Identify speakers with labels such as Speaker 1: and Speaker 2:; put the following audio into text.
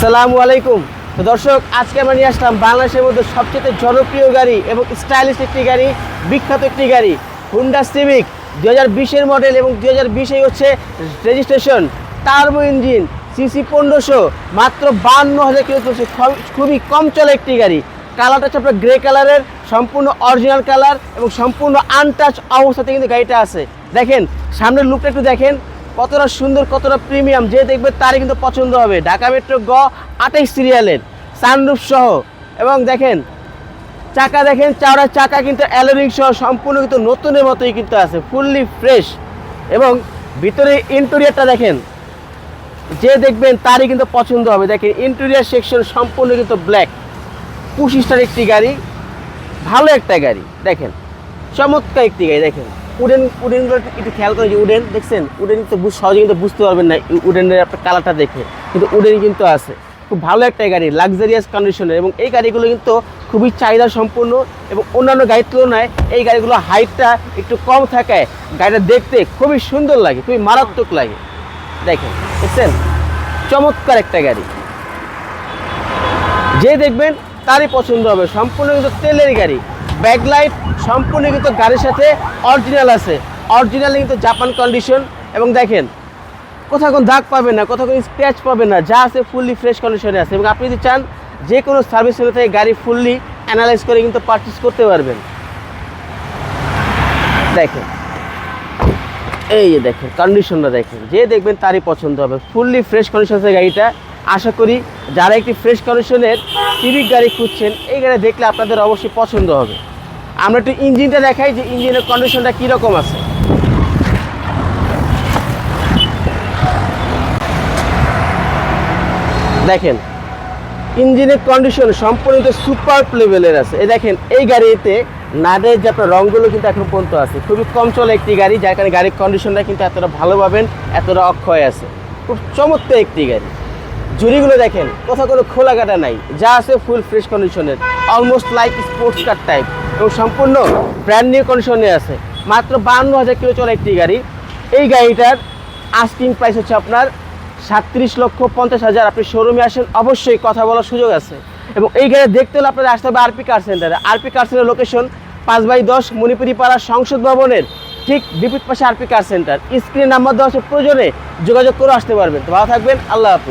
Speaker 1: আসসালামু আলাইকুম। তো দর্শক, আজকে আমরা নিয়ে আসলাম বাংলাদেশের মধ্যে সবচেয়ে জনপ্রিয় গাড়ি এবং স্টাইলিশ একটি গাড়ি, বিখ্যাত একটি গাড়ি হুন্ডা সিভিক দু হাজার বিশের মডেল এবং দু হাজার বিশেই হচ্ছে রেজিস্ট্রেশন টার্বো ইঞ্জিন সিসি পনেরোশো, মাত্র বান্ন হাজার কিলো চলছে। খুবই কম চলে একটি গাড়ি। কালারটা হচ্ছে আপনার গ্রে কালারের সম্পূর্ণ অরিজিনাল কালার এবং সম্পূর্ণ আনটাচ অবস্থাতে কিন্তু গাড়িটা আছে। দেখেন, সামনের লুকটা একটু দেখেন। কতটা সুন্দর, কতটা প্রিমিয়াম যে দেখবে তারই কিন্তু পছন্দ হবে। ঢাকা মেট্রো গ আঠাইশ সিরিয়ালের সানরুফ সহ। এবং দেখেন, চাকা দেখেন, চাওড়া চাকা কিন্তু অ্যালোরিং সহ সম্পূর্ণ কিন্তু নতুনের মতোই কিন্তু আছে ফুললি ফ্রেশ এবং ভিতরে ইন্টেরিয়রটা দেখেন, যে দেখবেন তারই কিন্তু পছন্দ হবে। দেখেন ইন্টেরিয়র সেকশন সম্পূর্ণ কিন্তু ব্ল্যাক পঁচিশটার একটি গাড়ি, ভালো একটা গাড়ি, দেখেন, চমৎকার একটি গাড়ি, দেখেন। উডেন উডেনগুলো একটু খেয়াল করে যে উডেন, দেখছেন? উডেন বুঝ- সহজে কিন্তু বুঝতে পারবেন না উডেনের আপনার কালারটা দেখে। কিন্তু উডেন কিন্তু আছে। খুব ভালো একটা গাড়ি লাক্সারিয়াস কন্ডিশনের এবং এই গাড়িগুলো কিন্তু খুবই চাহিদা সম্পূর্ণ এবং অন্যান্য গাড়ির তুলনায় এই গাড়িগুলো হাইটটা একটু কম থাকায় গাড়িটা দেখতে খুবই সুন্দর লাগে, খুবই মারাত্মক লাগে। দেখেন, দেখছেন? চমৎকার একটা গাড়ি। যে দেখবেন তারই পছন্দ হবে। সম্পূর্ণ কিন্তু তেলের গাড়ি। ব্যাকলাইট সম্পূর্ণ কিন্তু গাড়ির সাথে অরিজিনাল আছে। অরিজিনাল কিন্তু জাপান কন্ডিশন এবং দেখেন, কোথাও কোনো দাগ পাবেন না, কোথাও কোনো স্ক্র্যাচ পাবেন না, যা আছে ফুললি ফ্রেশ কন্ডিশনে আছে এবং আপনি যদি চান, যে কোনো সার্ভিস সেন্টার থেকে গাড়ি ফুললি অ্যানালাইজ করে কিন্তু পারচেস করতে পারবেন। দেখেন, এই যে দেখেন কন্ডিশনটা দেখেন, যে দেখবেন তারই পছন্দ হবে। ফুললি ফ্রেশ কন্ডিশনের গাড়িটা। আশা করি যারা একটি ফ্রেশ কন্ডিশনের সিভিক গাড়ি খুঁজছেন, এই গাড়ি দেখলে আপনাদের অবশ্যই পছন্দ হবে। আমরা একটু ইঞ্জিনটা দেখাই যে ইঞ্জিনের কন্ডিশনটা কীরকম আছে। দেখেন, ইঞ্জিনের কন্ডিশন সম্পূর্ণ সুপার লেভেলের আছে। এই দেখেন, এই গাড়িতে নাদের যে আপনার রঙগুলো কিন্তু এখন পর্যন্ত আছে। খুবই কম চলে একটি গাড়ি, যার কারণে গাড়ির কন্ডিশনটা কিন্তু এতটা ভালো পাবেন, এতটা অক্ষয় আছে। খুব চমৎকার একটি গাড়ি। জুড়িগুলো দেখেন, কোথাও কোনো খোলা কাটা নাই, যা আছে ফুল ফ্রেশ কন্ডিশনের almost like sports car type এবং সম্পূর্ণ ব্র্যান্ড নিউ কন্ডিশনে আছে। মাত্র বান্ন হাজার কিলো চলে একটি গাড়ি। এই গাড়িটার আস্কিং প্রাইস হচ্ছে আপনার সাতত্রিশ লক্ষ পঞ্চাশ হাজার। আপনি শোরুমে আসেন, অবশ্যই কথা বলার সুযোগ আছে। এবং এই গাড়ি দেখতে হলে আপনাদের আসতে হবে আরপি কার সেন্টারে আরপি কার সেন্টার লোকেশন পাঁচ বাই দশ মণিপুরি পাড়া সংসদ ভবনের ঠিক বিপরীত পাশে আরপি কার সেন্টার স্ক্রিনে নাম্বার দেওয়া আছে প্রয়োজনে যোগাযোগ করে আসতে পারবেন। ভালো থাকবেন, আল্লাহ হাফিজ।